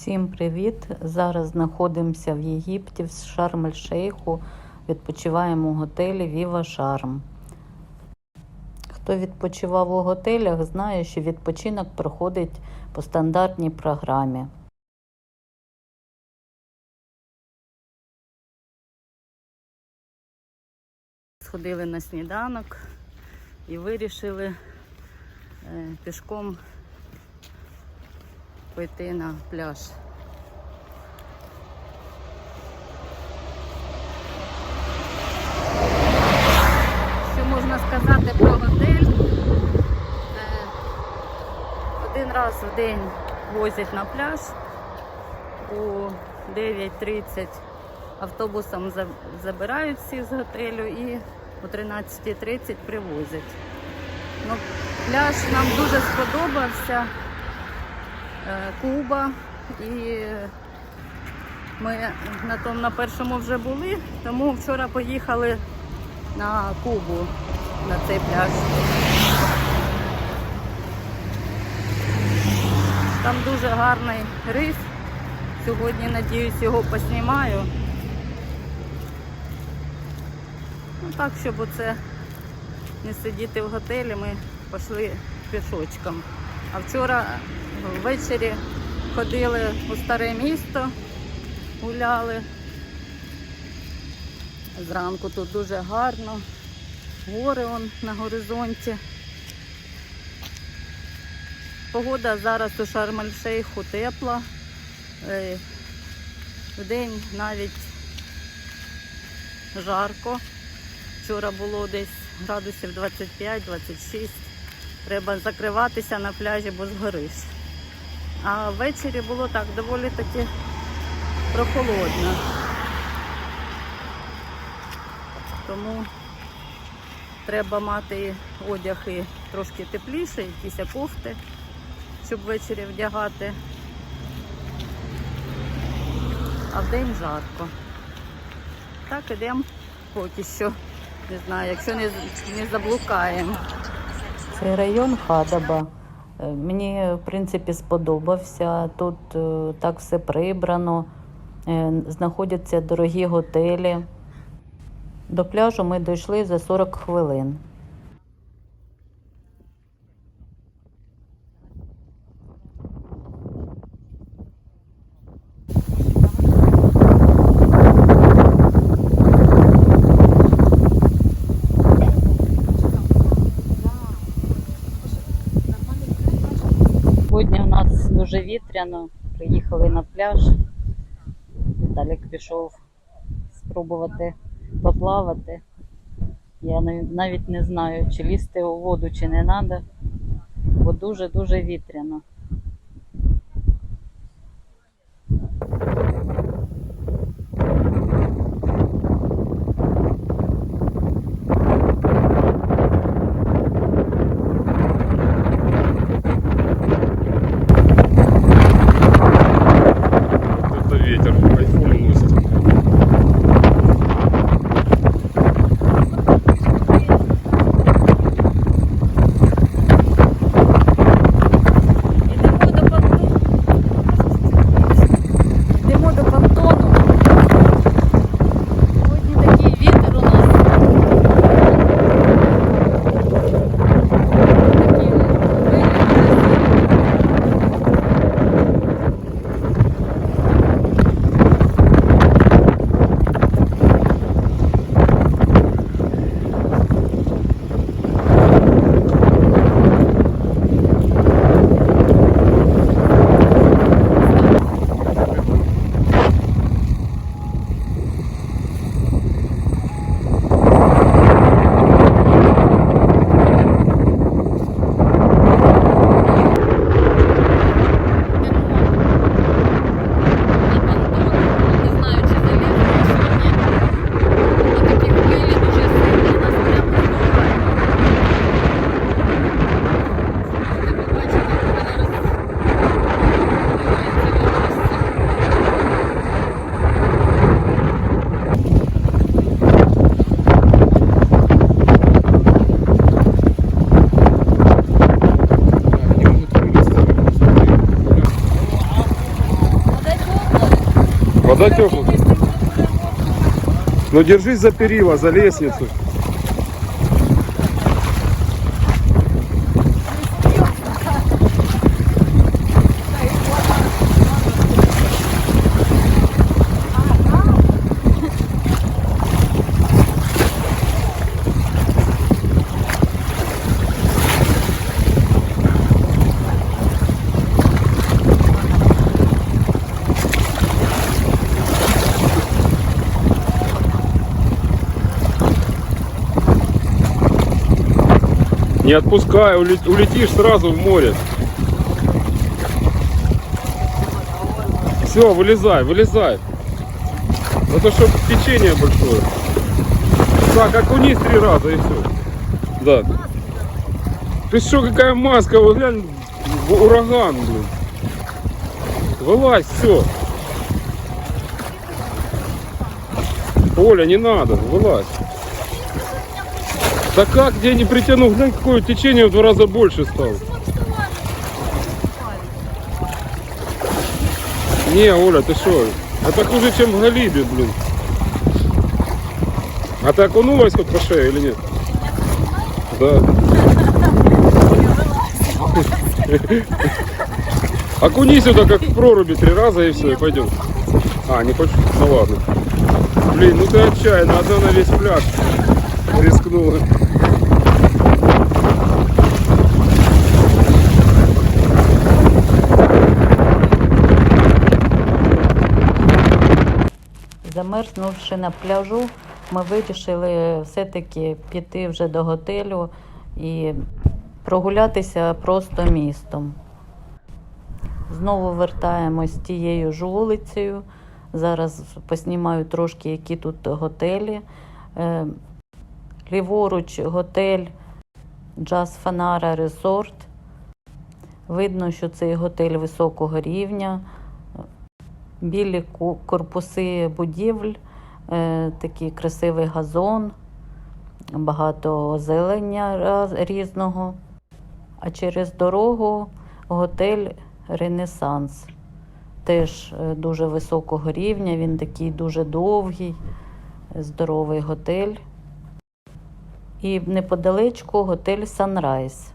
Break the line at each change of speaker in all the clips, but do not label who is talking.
Всім привіт! Зараз знаходимося в Єгипті, в Шарм-ель-Шейху. Відпочиваємо у готелі Viva Шарм. Хто відпочивав у готелях, знає, що відпочинок проходить по стандартній програмі. Сходили на сніданок і вирішили е, пішком пойти на пляж. Що можна сказати про готель? Е, Один раз в день возять на пляж у 9.30 автобусом забирають всіх з готелю і о 13.30 привозять. Ну, пляж нам дуже сподобався. Е, Куба і ми на тому на першому вже були, тому вчора поїхали на Кубу на цей пляж. Там дуже гарний риф. Сьогодні, надіюсь, його поснімаю. Ну так, щоб оце не сидіти в готелі, ми пішли пішочком. А вчора ввечері ходили у старе місто, гуляли. Зранку тут дуже гарно, гори он на горизонті. Погода зараз у Шарм-ель-Шейху тепла. Е, Вдень навіть жарко. Вчора було десь градусів 25-26. Треба закриватися на пляжі, бо згориш. А ввечері було так доволі таки прохолодно. Тому треба мати одяг і трошки тепліше, якісь кофти, щоб ввечері вдягати. А вдень жарко. Так, ідемо поки що. Не знаю, якщо не, не заблукаємо. Цей район Хадаба. Е, Мені, в принципі, сподобався. Тут е, так все прибрано, е, знаходяться дорогі готелі. До пляжу ми дійшли за 40 хвилин. Сьогодні у нас дуже вітряно. Приїхали на пляж. Віталік пішов спробувати поплавати. Я навіть не знаю, чи лізти у воду, чи не треба, бо дуже-дуже вітряно.
Теплая. Но держись за перила, за лестницу. Не отпускай, уле- улетишь сразу в море. Все, вылезай, вылезай. Это чтобы течение большое. Так, окунись три раза и все. Да. Ты что, какая маска? Вот в- ураган, блин. Вылазь, все. Оля, не надо, вылазь. Да как, где не притяну? Глянь, какое течение в два раза больше стало. Не, Оля, ты что? Это хуже, чем в Галибе, блин. А ты окунулась хоть по шее или нет? Да. Окунись сюда, как в проруби, три раза и все, и пойдем. А, не хочешь? Ну ладно. Блин, ну ты отчаянно, одна на весь пляж рискнула.
Замерзнувши на пляжу, ми вирішили все-таки піти вже до готелю і прогулятися просто містом. Знову вертаємось тією ж вулицею. Зараз поснімаю трошки, які тут готелі. Е, Ліворуч готель Джаз Фанара Резорт. Видно, що цей готель високого рівня білі корпуси будівель, е, такий красивий газон, багато озелення різного. А через дорогу готель Ренесанс. Теж е, дуже високого рівня, він такий дуже довгий, здоровий готель. І неподалечку готель Санрайз.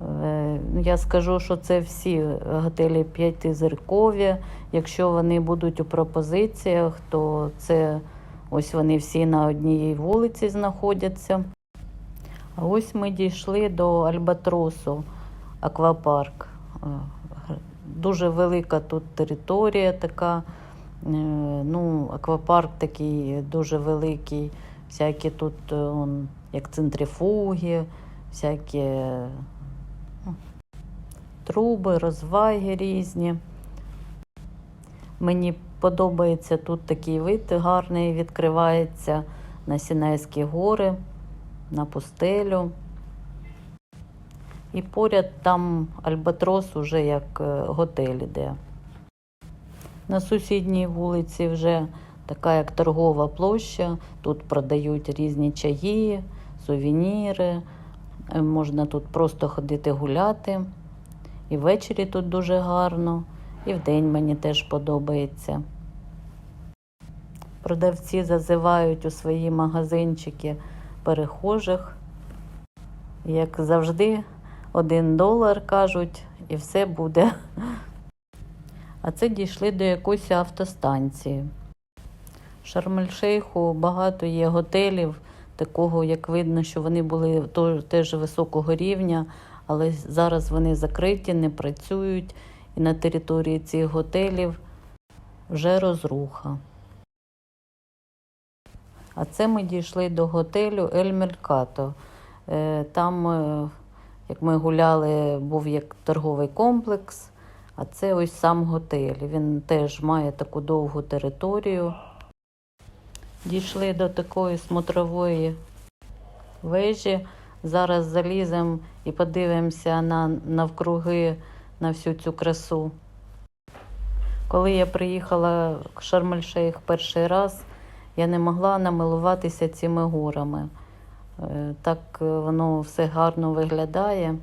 Е, Я скажу, що це всі готелі п'ятизіркові. Якщо вони будуть у пропозиціях, то це ось вони всі на одній вулиці знаходяться. А ось ми дійшли до Альбатросу аквапарк. Е, Дуже велика тут територія така. Е, Ну, аквапарк такий дуже великий. Всякі тут он, як центрифуги, всякі ну, труби, розваги різні. Мені подобається тут такий вид гарний, відкривається на Сінайські гори, на пустелю. І поряд там Альбатрос уже як е, готель іде. На сусідній вулиці вже така як торгова площа. Тут продають різні чаї, сувеніри. Е, Можна тут просто ходити гуляти. І ввечері тут дуже гарно, і вдень мені теж подобається. Продавці зазивають у свої магазинчики перехожих. Як завжди, один долар кажуть, і все буде. А це дійшли до якоїсь автостанції. Шарм-ель-Шейху багато є готелів, такого, як видно, що вони були теж високого рівня, але зараз вони закриті, не працюють, і на території цих готелів вже розруха. А це ми дійшли до готелю Ель Меркато. Е, Там, е, як ми гуляли, був як торговий комплекс, а це ось сам готель. Він теж має таку довгу територію. Дійшли до такої смотрової вежі. Зараз заліземо і подивимося на навкруги на всю цю красу. Коли я приїхала в Шарм-ель-Шейх перший раз, я не могла намилуватися цими горами. Е, Так е, воно все гарно виглядає,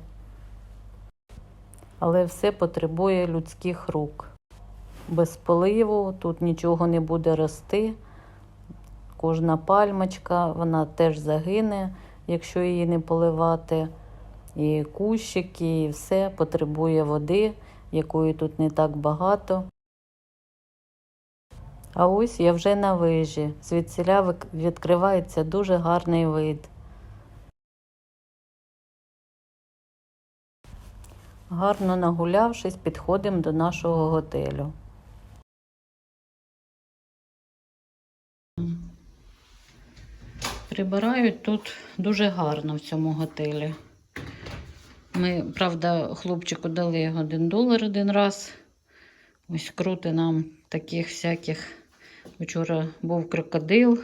але все потребує людських рук. без поливу, тут нічого не буде рости. Кожна пальмочка, вона теж загине, якщо її не поливати. І кущики, і все потребує води, якої тут не так багато. А ось я вже на вежі. Звідсіля відкривається дуже гарний вид. Гарно нагулявшись, підходимо до нашого готелю. Прибирають тут дуже гарно в цьому готелі. Ми, правда, хлопчику дали один долар один раз. Ось крути нам таких всяких. Вчора був крокодил,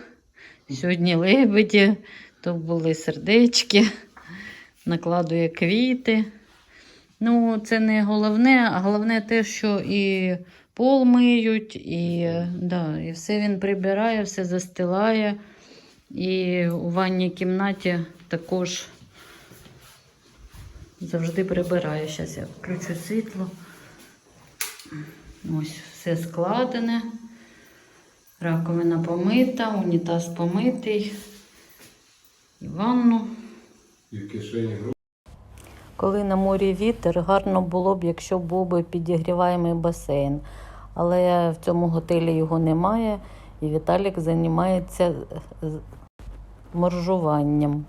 сьогодні лебеді, то були сердечки, накладує квіти. Ну, це не головне, а головне те, що і пол миють, і, да, і все він прибирає, все застилає. І у ванній кімнаті також завжди прибирає. Зараз я включу світло. Ось все складене. Раковина помита, унітаз помитий. І ванну.
І в кишені
Коли на морі вітер, гарно було б, якщо був би підігріваємий басейн. Але в цьому готелі його немає, і Віталік займається моржуванням.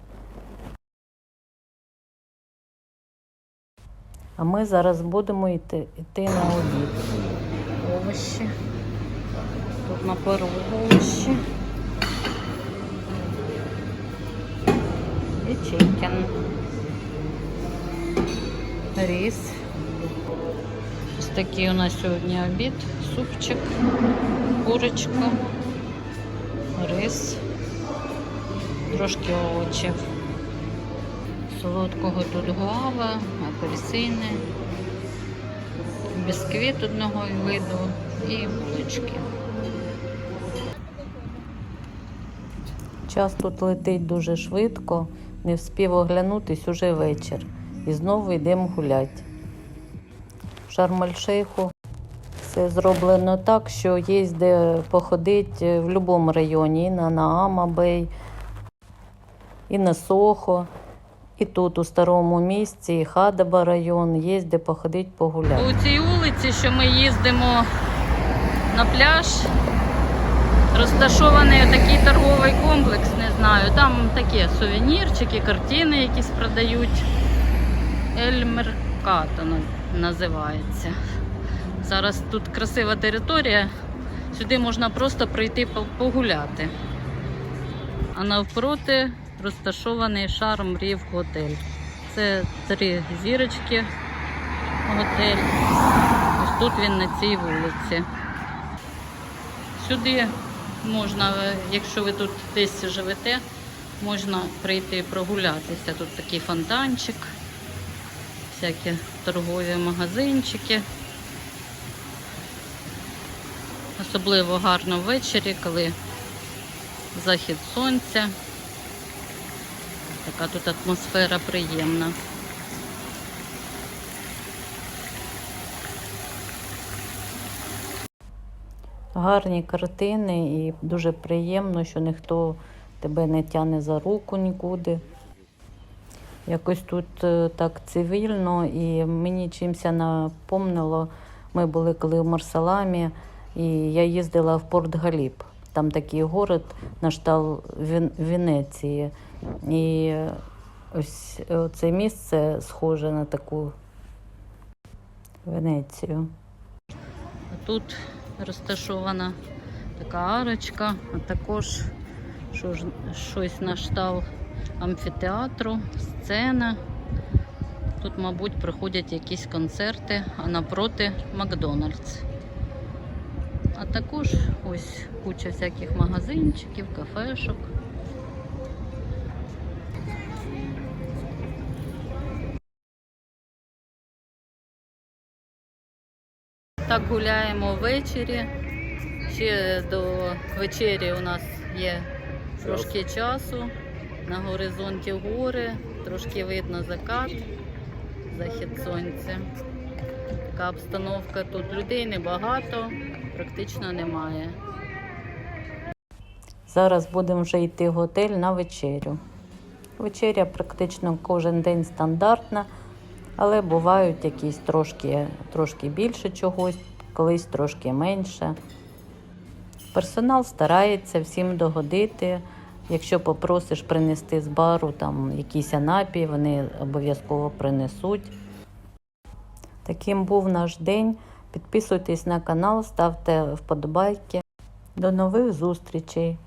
А ми зараз будемо йти, йти на обід. Овощі. Тут на пару овощі. І чикен. Рис. Ось такий у нас сьогодні обід. Супчик, курочка, рис, трошки овочів. Солодкого тут гуава, апельсини, бісквіт одного виду і булочки. Час тут летить дуже швидко, не вспів оглянутись уже вечір. І знову йдемо гуляти. В Шарм-Аль-Шейху все зроблено так, що є де походити в будь-якому районі, на Наама Бей, і на Сохо, і тут, у старому місці, і Хадаба район, є де походити погуляти. У цій вулиці, що ми їздимо на пляж, розташований такий торговий комплекс, не знаю. Там такі сувенірчики, картини якісь продають. Ель Меркато називається. Зараз тут красива територія. Сюди можна просто прийти погуляти. А навпроти розташований Шарм Рів готель. Це три зірочки готель. Ось тут він на цій вулиці. Сюди можна, якщо ви тут десь живете, можна прийти прогулятися. Тут такий фонтанчик, всякі торгові магазинчики. Особливо гарно ввечері, коли захід сонця. Така тут атмосфера приємна. Гарні картини і дуже приємно, що ніхто тебе не тягне за руку нікуди. Якось тут е, так цивільно і мені чимся напомнило. Ми були коли в Марсаламі, і я їздила в Порт Галіп. Там такий город на штал Вен- Венеції. І е, ось е, це місце схоже на таку Венецію. Тут розташована така арочка, а також щось на штал амфітеатру, сцена. Тут, мабуть, проходять якісь концерти, а напроти Макдональдс. А також ось куча всяких магазинчиків, кафешок. Так гуляємо ввечері. Ще до вечері у нас є трошки часу. На горизонті гори, трошки видно закат, захід сонця. така обстановка тут. Людей небагато, практично немає. Зараз будемо вже йти в готель на вечерю. Вечеря практично кожен день стандартна, але бувають якісь трошки, трошки більше чогось, колись трошки менше. Персонал старається всім догодити. Якщо попросиш принести з бару там якийсь напій, вони обов'язково принесуть. Таким був наш день. Підписуйтесь на канал, ставте вподобайки. До нових зустрічей!